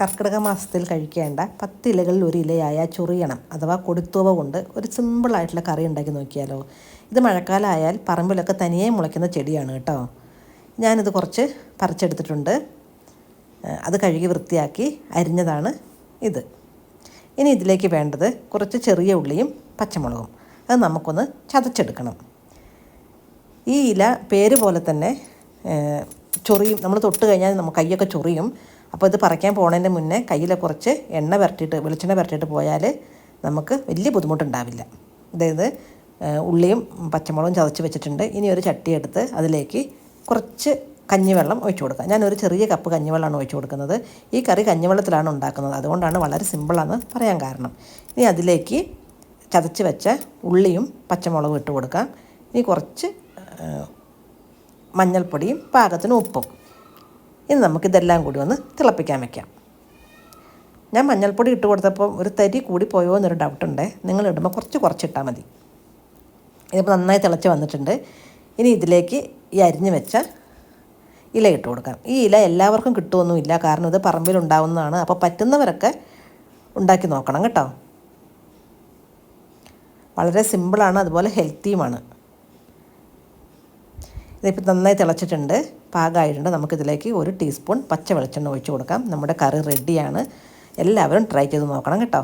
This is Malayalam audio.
കർക്കിടക മാസത്തിൽ കഴിക്കേണ്ട പത്ത് ഇലകളിൽ ഒരു ഇലയായ ചൊറിയണം അഥവാ കൊടുത്തുവ കൊണ്ട് ഒരു സിമ്പിളായിട്ടുള്ള കറി ഉണ്ടാക്കി നോക്കിയാലോ. ഇത് മഴക്കാലമായാൽ പറമ്പിലൊക്കെ തനിയെ മുളയ്ക്കുന്ന ചെടിയാണ് കേട്ടോ. ഞാനിത് കുറച്ച് പറിച്ചെടുത്തിട്ടുണ്ട്. അത് കഴുകി വൃത്തിയാക്കി അരിഞ്ഞതാണ് ഇത്. ഇനി ഇതിലേക്ക് വേണ്ടത് കുറച്ച് ചെറിയ ഉള്ളിയും പച്ചമുളകും. അത് നമുക്കൊന്ന് ചതച്ചെടുക്കണം. ഈ ഇല പേര് പോലെ തന്നെ ചൊറിയും. നമ്മൾ തൊട്ട് കഴിഞ്ഞാൽ നമുക്ക് കൈയൊക്കെ ചൊറിയും. അപ്പോൾ ഇത് പറിക്കാൻ പോണതിന്റെ മുന്നേ കയ്യിൽ കുറച്ച് എണ്ണ പുരട്ടിയിട്ട് വെളിച്ചെണ്ണ പുരട്ടിയിട്ട് പോയാൽ നമുക്ക് വലിയ ബുദ്ധിമുട്ടുണ്ടാവില്ല. അതായത് ഉള്ളിയും പച്ചമുളകും ചതച്ച് വെച്ചിട്ടുണ്ട്. ഇനി ഒരു ചട്ടി എടുത്ത് അതിലേക്ക് കുറച്ച് കഞ്ഞിവെള്ളം ഒഴിച്ചു കൊടുക്കുക. ഞാനൊരു ചെറിയ കപ്പ് കഞ്ഞിവെള്ളമാണ് ഒഴിച്ചു കൊടുക്കുന്നത്. ഈ കറി കഞ്ഞിവെള്ളത്തിലാണ് ഉണ്ടാക്കുന്നത്. അതുകൊണ്ടാണ് വളരെ സിമ്പിളാണ് പറയാൻ കാരണം. ഇനി അതിലേക്ക് ചതച്ച് വെച്ച ഉള്ളിയും പച്ചമുളകും ഇട്ട് കൊടുക്കാം. ഇനി കുറച്ച് മഞ്ഞൾപ്പൊടിയും പാകത്തിന് ഉപ്പും. ഇനി നമുക്കിതെല്ലാം കൂടി ഒന്ന് തിളപ്പിക്കാൻ വെക്കാം. ഞാൻ മഞ്ഞൾപ്പൊടി ഇട്ട് കൊടുത്തപ്പോൾ ഒരു തരി കൂടി പോയോ എന്നൊരു ഡൗട്ടുണ്ട്. നിങ്ങൾ ഇടുമ്പോൾ കുറച്ച് കുറച്ചിട്ടാൽ മതി. ഇതിപ്പോൾ നന്നായി തിളച്ച് വന്നിട്ടുണ്ട്. ഇനി ഇതിലേക്ക് ഈ അരിഞ്ഞ് വെച്ച ഇല ഇട്ട് കൊടുക്കാം. ഈ ഇല എല്ലാവർക്കും കിട്ടുമൊന്നുമില്ല. കാരണം ഇത് പറമ്പിലുണ്ടാവുന്നതാണ് അപ്പോൾ പറ്റുന്നവരൊക്കെ ഉണ്ടാക്കി നോക്കണം കേട്ടോ. വളരെ സിമ്പിളാണ്. അതുപോലെ ഹെൽത്തിയുമാണ്. ഇതിപ്പോൾ നന്നായി തിളച്ചിട്ടുണ്ട് പാകമായിട്ടുണ്ട് നമുക്കിതിലേക്ക് ഒരു ടീസ്പൂൺ പച്ച വെളിച്ചെണ്ണ ഒഴിച്ച് കൊടുക്കാം. നമ്മുടെ കറി റെഡിയാണ് എല്ലാവരും ട്രൈ ചെയ്ത് നോക്കണം കേട്ടോ.